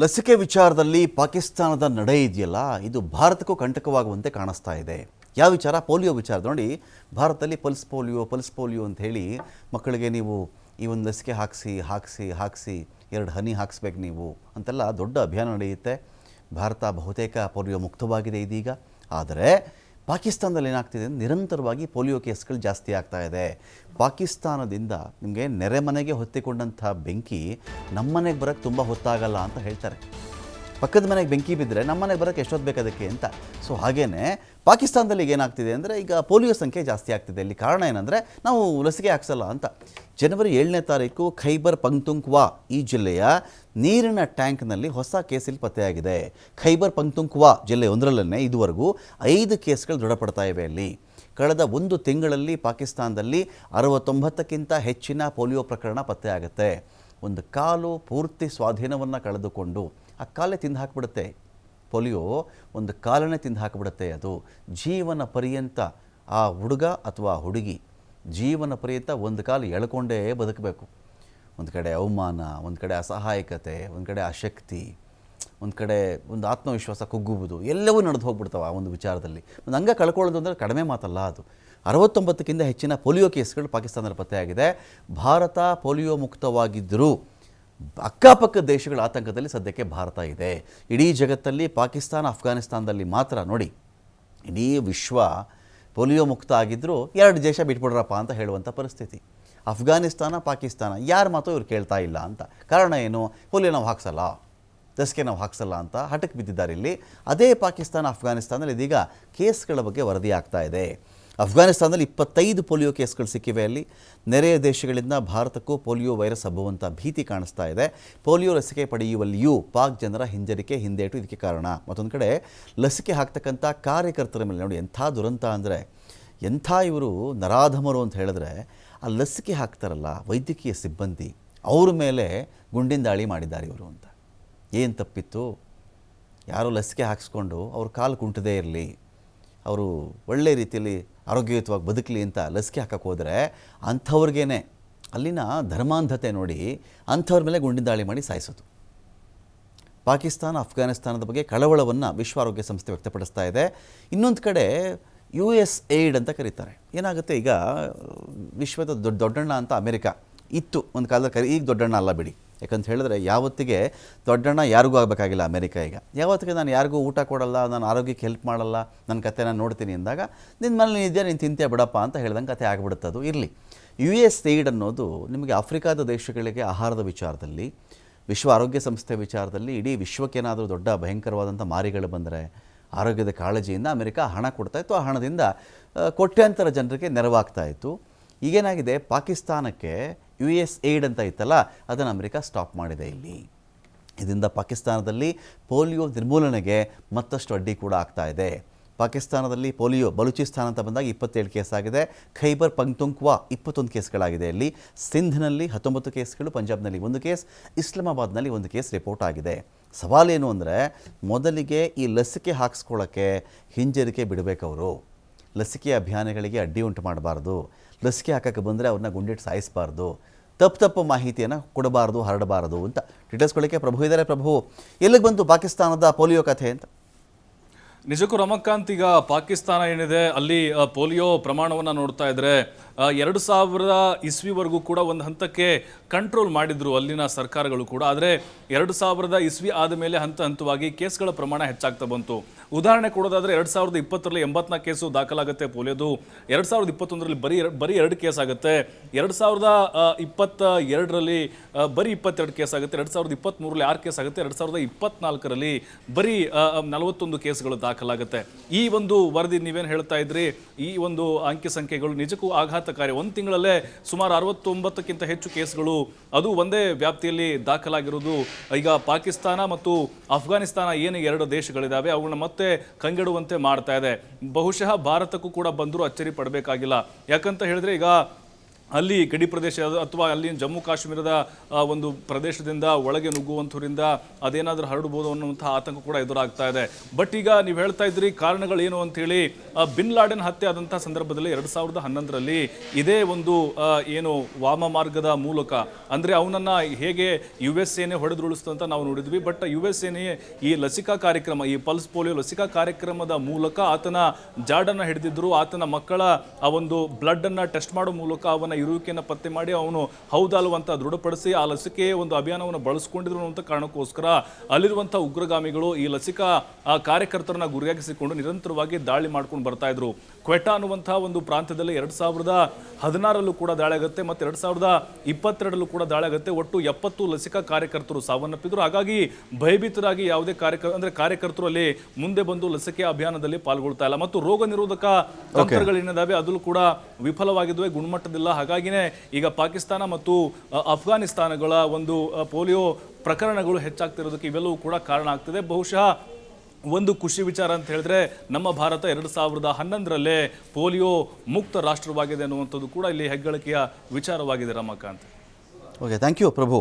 ಲಸಿಕೆ ವಿಚಾರದಲ್ಲಿ ಪಾಕಿಸ್ತಾನದ ನಡೆ ಇದೆಯಲ್ಲ, ಇದು ಭಾರತಕ್ಕೂ ಕಂಟಕವಾಗುವಂತೆ ಕಾಣಿಸ್ತಾ ಇದೆ. ಯಾವ ವಿಚಾರ? ಪೋಲಿಯೋ ವಿಚಾರ. ನೋಡಿ, ಭಾರತದಲ್ಲಿ ಪಲ್ಸ್ ಪೋಲಿಯೋ ಪಲ್ಸ್ ಪೋಲಿಯೋ ಅಂತ ಹೇಳಿ ಮಕ್ಕಳಿಗೆ ನೀವು ಈ ಒಂದು ಲಸಿಕೆ ಹಾಕಿಸಿ ಹಾಕಿಸಿ ಹಾಕಿಸಿ, ಎರಡು ಹನಿ ಹಾಕಿಸ್ಬೇಕು ನೀವು ಅಂತೆಲ್ಲ ದೊಡ್ಡ ಅಭಿಯಾನ ನಡೆಯುತ್ತೆ. ಭಾರತ ಬಹುತೇಕ ಪೋಲಿಯೋ ಮುಕ್ತವಾಗಿದೆ ಇದೀಗ. ಆದರೆ ಪಾಕಿಸ್ತಾನದಲ್ಲಿ ಏನಾಗ್ತಿದೆ ನಿರಂತರವಾಗಿ ಪೋಲಿಯೋ ಕೇಸ್ಗಳು ಜಾಸ್ತಿ ಆಗ್ತಾ ಇದೆ. ಪಾಕಿಸ್ತಾನದಿಂದ ನಿಮಗೆ ನೆರೆಮನೆಗೆ ಹೊತ್ತಿಕೊಂಡಂಥ ಬೆಂಕಿ ನಮ್ಮನೆಗೆ ಬರೋಕ್ಕೆ ತುಂಬ ಹೊತ್ತಾಗಲ್ಲ ಅಂತ ಹೇಳ್ತಾರೆ. ಪಕ್ಕದ ಮನೆಗೆ ಬೆಂಕಿ ಬಿದ್ದರೆ ನಮ್ಮ ಮನೆಗೆ ಬರೋಕ್ಕೆ ಎಷ್ಟೊತ್ತು ಬೇಕದಕ್ಕೆ ಅಂತ. ಸೊ ಹಾಗೇ ಪಾಕಿಸ್ತಾನದಲ್ಲಿ ಈಗ ಏನಾಗ್ತಿದೆ ಅಂದರೆ ಈಗ ಪೋಲಿಯೋ ಸಂಖ್ಯೆ ಜಾಸ್ತಿ ಆಗ್ತಿದೆ. ಇಲ್ಲಿ ಕಾರಣ ಏನಂದರೆ ನಾವು ಲಸಿಕೆ ಹಾಕ್ಸಲ್ಲ ಅಂತ. ಜನವರಿ ಏಳನೇ ತಾರೀಕು ಖೈಬರ್ ಪಂಕ್ತುಂಕ್ವಾ ಈ ಜಿಲ್ಲೆಯ ನೀರಿನ ಟ್ಯಾಂಕ್ನಲ್ಲಿ ಹೊಸ ಕೇಸಲ್ಲಿ ಪತ್ತೆಯಾಗಿದೆ. ಖೈಬರ್ ಪಂಕ್ತುಂಕ್ವಾ ಜಿಲ್ಲೆ ಒಂದರಲ್ಲೇ ಇದುವರೆಗೂ ಐದು ಕೇಸ್ಗಳು ದೃಢಪಡ್ತಾ ಇವೆ ಅಲ್ಲಿ. ಕಳೆದ ಒಂದು ತಿಂಗಳಲ್ಲಿ ಪಾಕಿಸ್ತಾನದಲ್ಲಿ ಅರವತ್ತೊಂಬತ್ತಕ್ಕಿಂತ ಹೆಚ್ಚಿನ ಪೋಲಿಯೋ ಪ್ರಕರಣ ಪತ್ತೆಯಾಗುತ್ತೆ. ಒಂದು ಕಾಲು ಪೂರ್ತಿ ಸ್ವಾಧೀನವನ್ನು ಕಳೆದುಕೊಂಡು ಆ ಕಾಲೇ ತಿಂದು ಹಾಕಿಬಿಡುತ್ತೆ. ಪೋಲಿಯೋ ಒಂದು ಕಾಲನೇ ತಿಂದು ಹಾಕಿಬಿಡುತ್ತೆ ಅದು. ಜೀವನ ಪರ್ಯಂತ ಆ ಹುಡುಗ ಅಥವಾ ಹುಡುಗಿ ಜೀವನ ಪರ್ಯಂತ ಒಂದು ಕಾಲು ಎಳ್ಕೊಂಡೇ ಬದುಕಬೇಕು. ಒಂದು ಕಡೆ ಅವಮಾನ, ಒಂದು ಕಡೆ ಅಸಹಾಯಕತೆ, ಒಂದು ಕಡೆ ಅಶಕ್ತಿ ಒಂದು ಕಡೆ ಒಂದು ಆತ್ಮವಿಶ್ವಾಸ ಕುಗ್ಗುವುದು ಎಲ್ಲವೂ ನಡೆದು ಹೋಗ್ಬಿಡ್ತಾವೆ ಆ ಒಂದು ವಿಚಾರದಲ್ಲಿ. ಒಂದು ಅಂಗ ಕಳ್ಕೊಳ್ಳೋದು ಅಂದರೆ ಕಡಿಮೆ ಮಾತಲ್ಲ ಅದು. ಅರವತ್ತೊಂಬತ್ತಕ್ಕಿಂತ ಹೆಚ್ಚಿನ ಪೋಲಿಯೋ ಕೇಸ್ಗಳು ಪಾಕಿಸ್ತಾನದಲ್ಲಿ ಪತ್ತೆಯಾಗಿದೆ. ಭಾರತ ಪೋಲಿಯೋ ಮುಕ್ತವಾಗಿದ್ದರೂ ಅಕ್ಕಪಕ್ಕ ದೇಶಗಳ ಆತಂಕದಲ್ಲಿ ಸದ್ಯಕ್ಕೆ ಭಾರತ ಇದೆ. ಇಡೀ ಜಗತ್ತಲ್ಲಿ ಪಾಕಿಸ್ತಾನ ಅಫ್ಘಾನಿಸ್ತಾನದಲ್ಲಿ ಮಾತ್ರ ನೋಡಿ, ಇಡೀ ವಿಶ್ವ ಪೋಲಿಯೋ ಮುಕ್ತ ಆಗಿದ್ದರೂ ಎರಡು ದೇಶ ಬಿಟ್ಬಿಡ್ರಪ್ಪ ಅಂತ ಹೇಳುವಂಥ ಪರಿಸ್ಥಿತಿ. ಅಫ್ಘಾನಿಸ್ತಾನ ಪಾಕಿಸ್ತಾನ, ಯಾರ ಮಾತು ಇವ್ರು ಕೇಳ್ತಾ ಇಲ್ಲ ಅಂತ. ಕಾರಣ ಏನು? ಪೋಲಿಯೋ ನಾವು ಹಾಕ್ಸಲ್ಲ ಲಸಿಕೆ ನಾವು ಹಾಕ್ಸಲ್ಲ ಅಂತ ಹಠಕ್ಕೆ ಬಿದ್ದಿದ್ದಾರೆ ಇಲ್ಲಿ. ಅದೇ ಪಾಕಿಸ್ತಾನ ಅಫ್ಘಾನಿಸ್ತಾನದಲ್ಲಿ ಇದೀಗ ಕೇಸ್ಗಳ ಬಗ್ಗೆ ವರದಿ ಆಗ್ತಾ ಇದೆ. ಅಫ್ಘಾನಿಸ್ತಾನದಲ್ಲಿ ಇಪ್ಪತ್ತೈದು ಪೋಲಿಯೋ ಕೇಸ್ಗಳು ಸಿಕ್ಕಿವೆ ಅಲ್ಲಿ. ನೆರೆಯ ದೇಶಗಳಿಂದ ಭಾರತಕ್ಕೂ ಪೋಲಿಯೋ ವೈರಸ್ ಹಬ್ಬುವಂಥ ಭೀತಿ ಕಾಣಿಸ್ತಾ ಇದೆ. ಪೋಲಿಯೋ ಲಸಿಕೆ ಪಡೆಯುವಲ್ಲಿಯೂ ಪಾಕ್ ಜನರ ಹಿಂಜರಿಕೆ ಹಿಂದೇಟು ಇದಕ್ಕೆ ಕಾರಣ. ಮತ್ತೊಂದು ಕಡೆ, ಲಸಿಕೆ ಹಾಕ್ತಕ್ಕಂಥ ಕಾರ್ಯಕರ್ತರ ಮೇಲೆ ನೋಡಿ, ಎಂಥ ದುರಂತ ಅಂದರೆ, ಎಂಥ ಇವರು ನರಾಧಮರು ಅಂತ ಹೇಳಿದ್ರೆ, ಆ ಲಸಿಕೆ ಹಾಕ್ತಾರಲ್ಲ ವೈದ್ಯಕೀಯ ಸಿಬ್ಬಂದಿ, ಅವ್ರ ಮೇಲೆ ಗುಂಡಿನ ದಾಳಿ ಮಾಡಿದ್ದಾರೆ ಇವರು ಅಂತ. ಏನು ತಪ್ಪಿತ್ತು? ಯಾರೋ ಲಸಿಕೆ ಹಾಕಿಸ್ಕೊಂಡು ಅವ್ರ ಕಾಲು ಕುಂಟದೇ ಇರಲಿ. ಅವರು ಒಳ್ಳೆ ರೀತಿಯಲ್ಲಿ ಆರೋಗ್ಯಯುತವಾಗಿ ಬದುಕಲಿ ಅಂತ ಲಸಿಕೆ ಹಾಕಕ್ಕೆ ಹೋದರೆ ಅಂಥವ್ರಿಗೇನೆ ಅಲ್ಲಿನ ಧರ್ಮಾಂಧತೆ ನೋಡಿ ಅಂಥವ್ರ ಮೇಲೆ ಗುಂಡಿನ ದಾಳಿ ಮಾಡಿ ಸಾಯಿಸೋದು. ಪಾಕಿಸ್ತಾನ ಅಫ್ಘಾನಿಸ್ತಾನದ ಬಗ್ಗೆ ಕಳವಳವನ್ನು ವಿಶ್ವ ಆರೋಗ್ಯ ಸಂಸ್ಥೆ ವ್ಯಕ್ತಪಡಿಸ್ತಾ ಇದೆ. ಇನ್ನೊಂದು ಕಡೆ ಯು ಎಸ್ ಏಡ್ ಅಂತ ಕರೀತಾರೆ. ಏನಾಗುತ್ತೆ ಈಗ ವಿಶ್ವದ ದೊಡ್ಡ ದೊಡ್ಡಣ್ಣ ಅಂತ ಅಮೆರಿಕ ಇತ್ತು. ಒಂದು ಕಾಲದಲ್ಲಿ ಕರಿ ಈಗ ದೊಡ್ಡಣ್ಣ ಅಲ್ಲ ಬಿಡಿ. ಯಾಕಂತ ಹೇಳಿದ್ರೆ ಯಾವತ್ತಿಗೆ ದೊಡ್ಡಣ್ಣ ಯಾರಿಗೂ ಆಗಬೇಕಾಗಿಲ್ಲ ಅಮೆರಿಕ ಈಗ. ಯಾವತ್ತಿಗೆ ನಾನು ಯಾರಿಗೂ ಊಟ ಕೊಡಲ್ಲ, ನಾನು ಆರೋಗ್ಯಕ್ಕೆ ಹೆಲ್ಪ್ ಮಾಡಲ್ಲ, ನನ್ನ ಕತೆ ನಾನು ನೋಡ್ತೀನಿ ಅಂದಾಗ ನಿನ್ನ ಮನೇಲಿ ಇದೆಯಾ, ನೀನು ತಿಂತೆ ಬಿಡಪ್ಪ ಅಂತ ಹೇಳ್ದಂಗೆ ಕತೆ ಆಗಿಬಿಡುತ್ತೆ ಅದು. ಇರಲಿ. ಯು ಎಸ್ ಏಡ್ ಅನ್ನೋದು ನಿಮಗೆ ಆಫ್ರಿಕಾದ ದೇಶಗಳಿಗೆ ಆಹಾರದ ವಿಚಾರದಲ್ಲಿ, ವಿಶ್ವ ಆರೋಗ್ಯ ಸಂಸ್ಥೆ ವಿಚಾರದಲ್ಲಿ ಇಡೀ ವಿಶ್ವಕ್ಕೇನಾದರೂ ದೊಡ್ಡ ಭಯಂಕರವಾದಂಥ ಮಾರಿಗಳು ಬಂದರೆ ಆರೋಗ್ಯದ ಕಾಳಜಿಯಿಂದ ಅಮೆರಿಕ ಹಣ ಕೊಡ್ತಾ ಇತ್ತು. ಆ ಹಣದಿಂದ ಕೋಟ್ಯಾಂತರ ಜನರಿಗೆ ನೆರವಾಗ್ತಾ ಇತ್ತು. ಈಗೇನಾಗಿದೆ? ಪಾಕಿಸ್ತಾನಕ್ಕೆ ಯು ಎಸ್ ಏಡ್ ಅಂತ ಇತ್ತಲ್ಲ, ಅದನ್ನು ಅಮೆರಿಕ ಸ್ಟಾಪ್ ಮಾಡಿದೆ ಇಲ್ಲಿ. ಇದರಿಂದ ಪಾಕಿಸ್ತಾನದಲ್ಲಿ ಪೋಲಿಯೋ ನಿರ್ಮೂಲನೆಗೆ ಮತ್ತಷ್ಟು ಅಡ್ಡಿ ಕೂಡ ಆಗ್ತಾ ಇದೆ. ಪಾಕಿಸ್ತಾನದಲ್ಲಿ ಪೋಲಿಯೋ ಬಲೂಚಿಸ್ತಾನ ಅಂತ ಬಂದಾಗ ಇಪ್ಪತ್ತೇಳು ಕೇಸ್ ಆಗಿದೆ. ಖೈಬರ್ ಪಂಕ್ತುಂಕ್ವಾ ಇಪ್ಪತ್ತೊಂದು ಕೇಸ್ಗಳಾಗಿದೆ ಇಲ್ಲಿ. ಸಿಂಧ್ನಲ್ಲಿ ಹತ್ತೊಂಬತ್ತು ಕೇಸ್ಗಳು, ಪಂಜಾಬ್ನಲ್ಲಿ ಒಂದು ಕೇಸ್, ಇಸ್ಲಾಮಾಬಾದ್ನಲ್ಲಿ ಒಂದು ಕೇಸ್ ರಿಪೋರ್ಟ್ ಆಗಿದೆ. ಸವಾಲೇನು ಅಂದರೆ, ಮೊದಲಿಗೆ ಈ ಲಸಿಕೆ ಹಾಕಿಸ್ಕೊಳ್ಳೋಕ್ಕೆ ಹಿಂಜರಿಕೆ ಬಿಡಬೇಕವರು. ಲಸಿಕೆ ಅಭಿಯಾನಗಳಿಗೆ ಅಡ್ಡಿ ಉಂಟು ಮಾಡಬಾರ್ದು. ಲಸಿಕೆ ಹಾಕಕ್ಕೆ ಬಂದರೆ ಅವ್ರನ್ನ ಗುಂಡಿಟ್ಟು ಸಾಯಿಸಬಾರ್ದು. ತಪ್ಪು ತಪ್ಪು ಮಾಹಿತಿಯನ್ನು ಕೊಡಬಾರ್ದು ಹರಡಬಾರದು ಅಂತ ಡೀಟೇಲ್ಸ್ಕೊಳ್ಳಿಕ್ಕೆ ಪ್ರಭು ಇದ್ದಾರೆ ಪ್ರಭು. ಎಲ್ಲಿಗೆ ಬಂತು ಪಾಕಿಸ್ತಾನದ ಪೋಲಿಯೋ ಕಥೆ ಅಂತ? ನಿಜಕ್ಕೂ ರಮಕಾಂತ್ ಈಗ ಪಾಕಿಸ್ತಾನ ಏನಿದೆ ಅಲ್ಲಿ ಪೋಲಿಯೋ ಪ್ರಮಾಣವನ್ನು ನೋಡ್ತಾ ಇದ್ರೆ ಆ, ಎರಡು ಸಾವಿರದ ಇಸ್ವಿವರೆಗೂ ಕೂಡ ಒಂದು ಹಂತಕ್ಕೆ ಕಂಟ್ರೋಲ್ ಮಾಡಿದ್ರು ಅಲ್ಲಿನ ಸರ್ಕಾರಗಳು ಕೂಡ. ಆದರೆ ಎರಡು ಸಾವಿರದ ಇಸ್ವಿ ಆದ ಮೇಲೆ ಹಂತ ಹಂತವಾಗಿ ಕೇಸ್ಗಳ ಪ್ರಮಾಣ ಹೆಚ್ಚಾಗ್ತಾ ಬಂತು. ಉದಾಹರಣೆ ಕೊಡೋದಾದ್ರೆ ಎರಡು ಸಾವಿರದ ಇಪ್ಪತ್ತರಲ್ಲಿ ಎಂಬತ್ನಾಲ್ಕು ಕೇಸು ದಾಖಲಾಗುತ್ತೆ ಪೋಲಿಯೋದು. ಎರಡು ಸಾವಿರದ ಇಪ್ಪತ್ತೊಂದರಲ್ಲಿ ಬರೀ ಬರೀ ಎರಡು ಕೇಸ್ ಆಗುತ್ತೆ. ಎರಡು ಸಾವಿರದ ಇಪ್ಪತ್ತ ಎರಡರಲ್ಲಿ ಬರೀ ಇಪ್ಪತ್ತೆರಡು ಕೇಸ್ ಆಗುತ್ತೆ. ಎರಡು ಸಾವಿರದ ಇಪ್ಪತ್ತ್ಮೂರರಲ್ಲಿ ಆರು ಕೇಸ್ ಆಗುತ್ತೆ. ಎರಡು ಸಾವಿರದ ಇಪ್ಪತ್ನಾಲ್ಕರಲ್ಲಿ ಬರೀ ನಲವತ್ತೊಂದು ಕೇಸ್ಗಳು ದಾಖಲಾಗುತ್ತೆ. ಈ ಒಂದು ವರದಿ ನೀವೇನು ಹೇಳ್ತಾ ಇದ್ರಿ? ಈ ಒಂದು ಅಂಕಿ ಸಂಖ್ಯೆಗಳು ನಿಜಕ್ಕೂ ಆಘಾತಕಾರಿ. ಒಂದು ತಿಂಗಳಲ್ಲೇ ಸುಮಾರು ಅರವತ್ತೊಂಬತ್ತಕ್ಕಿಂತ ಹೆಚ್ಚು ಕೇಸ್ಗಳು. ಅದು ಒಂದೇ ವ್ಯಾಪ್ತಿಯಲ್ಲಿ ದಾಖಲಾಗಿರೋದು ಈಗ ಪಾಕಿಸ್ತಾನ ಮತ್ತು ಅಫ್ಘಾನಿಸ್ತಾನ ಏನು ಎರಡು ದೇಶಗಳಿದ್ದಾವೆ, ಅವುಗಳನ್ನ ಮತ್ತೆ ಕಂಗೆಡುವಂತೆ ಮಾಡ್ತಾ ಇದೆ. ಬಹುಶಃ ಭಾರತಕ್ಕೂ ಕೂಡ ಬಂದರೂ ಅಚ್ಚರಿ ಪಡಬೇಕಾಗಿಲ್ಲ. ಯಾಕಂತ ಹೇಳಿದ್ರೆ ಈಗ ಅಲ್ಲಿ ಗಡಿ ಪ್ರದೇಶ ಅಥವಾ ಅಲ್ಲಿ ಜಮ್ಮು ಕಾಶ್ಮೀರದ ಒಂದು ಪ್ರದೇಶದಿಂದ ಒಳಗೆ ನುಗ್ಗುವಂಥವರಿಂದ ಅದೇನಾದರೂ ಹರಡಬಹುದು ಅನ್ನುವಂಥ ಆತಂಕ ಕೂಡ ಎದುರಾಗ್ತಾ ಇದೆ. ಬಟ್ ಈಗ ನೀವು ಹೇಳ್ತಾ ಇದ್ರಿ ಕಾರಣಗಳೇನು ಅಂತೇಳಿ ಆ, ಬಿನ್ ಲಾಡೆನ್ ಹತ್ಯೆ ಆದಂಥ ಸಂದರ್ಭದಲ್ಲಿ ಎರಡು ಸಾವಿರದ ಹನ್ನೊಂದರಲ್ಲಿ ಇದೇ ಒಂದು ಏನು ವಾಮ ಮಾರ್ಗದ ಮೂಲಕ ಅಂದರೆ ಅವನನ್ನು ಹೇಗೆ ಯು ಎಸ್ ಸೇನೆ ಹೊಡೆದುರುಳಿಸ್ತು ಅಂತ ನಾವು ನೋಡಿದ್ವಿ. ಬಟ್ ಯು ಎಸ್ ಸೇನೆ ಈ ಲಸಿಕಾ ಕಾರ್ಯಕ್ರಮ ಈ ಪಲ್ಸ್ ಪೋಲಿಯೋ ಲಸಿಕಾ ಕಾರ್ಯಕ್ರಮದ ಮೂಲಕ ಆತನ ಜಾಡನ್ನು ಹಿಡಿದಿದ್ದರು ಆತನ ಮಕ್ಕಳ ಆ ಒಂದು ಬ್ಲಡ್ ಅನ್ನ ಟೆಸ್ಟ್ ಮಾಡೋ ಮೂಲಕ ಅವನ ಇರುವಿಕೆಯನ್ನು ಪತ್ತೆ ಮಾಡಿ ಅವನು ಹೌದಲ್ವ ಅಂತ ದೃಢಪಡಿಸಿ ಆ ಲಸಿಕೆ ಒಂದು ಅಭಿಯಾನವನ್ನು ಬಳಸ್ಕೊಂಡಿದ್ರು ಅನ್ನುವಂಥ ಕಾರಣಕ್ಕೋಸ್ಕರ ಅಲ್ಲಿರುವಂಥ ಉಗ್ರಗಾಮಿಗಳು ಈ ಲಸಿಕಾ ಕಾರ್ಯಕರ್ತರನ್ನ ಗುರಿಯಾಗಿಸಿಕೊಂಡು ನಿರಂತರವಾಗಿ ದಾಳಿ ಮಾಡ್ಕೊಂಡು ಬರ್ತಾ ಇದ್ರು. ಕ್ವೆಟಾ ಅನ್ನುವಂತಹ ಒಂದು ಪ್ರಾಂತ್ಯದಲ್ಲಿ ಎರಡು ಸಾವಿರದ ಹದಿನಾರಲ್ಲೂ ಕೂಡ ದಾಳಿ ಆಗುತ್ತೆ ಮತ್ತೆ ಎರಡ್ ಸಾವಿರದ ಇಪ್ಪತ್ತೆರಡರಲ್ಲೂ ಕೂಡ ದಾಳಿ ಆಗುತ್ತೆ. ಒಟ್ಟು ಎಪ್ಪತ್ತು ಲಸಿಕಾ ಕಾರ್ಯಕರ್ತರು ಸಾವನ್ನಪ್ಪಿದ್ರು. ಹಾಗಾಗಿ ಭಯಭೀತರಾಗಿ ಯಾವುದೇ ಕಾರ್ಯಕರ್ ಅಂದರೆ ಕಾರ್ಯಕರ್ತರು ಅಲ್ಲಿ ಮುಂದೆ ಬಂದು ಲಸಿಕೆ ಅಭಿಯಾನದಲ್ಲಿ ಪಾಲ್ಗೊಳ್ತಾ ಇಲ್ಲ. ಮತ್ತು ರೋಗ ನಿರೋಧಕ ತಂತ್ರಗಳೇನಿದ್ದಾವೆ ಅದಲ್ಲೂ ಕೂಡ ವಿಫಲವಾಗಿದ್ವೆ ಗುಣಮಟ್ಟದಿಲ್ಲ. ಹಾಗಾಗಿನೇ ಈಗ ಪಾಕಿಸ್ತಾನ ಮತ್ತು ಅಫ್ಘಾನಿಸ್ತಾನಗಳ ಒಂದು ಪೋಲಿಯೋ ಪ್ರಕರಣಗಳು ಹೆಚ್ಚಾಗ್ತಿರೋದಕ್ಕೆ ಇವೆಲ್ಲವೂ ಕೂಡ ಕಾರಣ ಆಗ್ತಿದೆ. ಬಹುಶಃ ಒಂದು ಖುಷಿ ವಿಚಾರ ಅಂತ ಹೇಳಿದ್ರೆ, ನಮ್ಮ ಭಾರತ ಎರಡು ಸಾವಿರದ ಹನ್ನೊಂದರಲ್ಲೇ ಪೋಲಿಯೋ ಮುಕ್ತ ರಾಷ್ಟ್ರವಾಗಿದೆ ಅನ್ನುವಂಥದ್ದು ಕೂಡ ಇಲ್ಲಿ ಹೆಗ್ಗಳಿಕೆಯ ವಿಚಾರವಾಗಿದೆ Ramakant. Okay thank you Prabhu.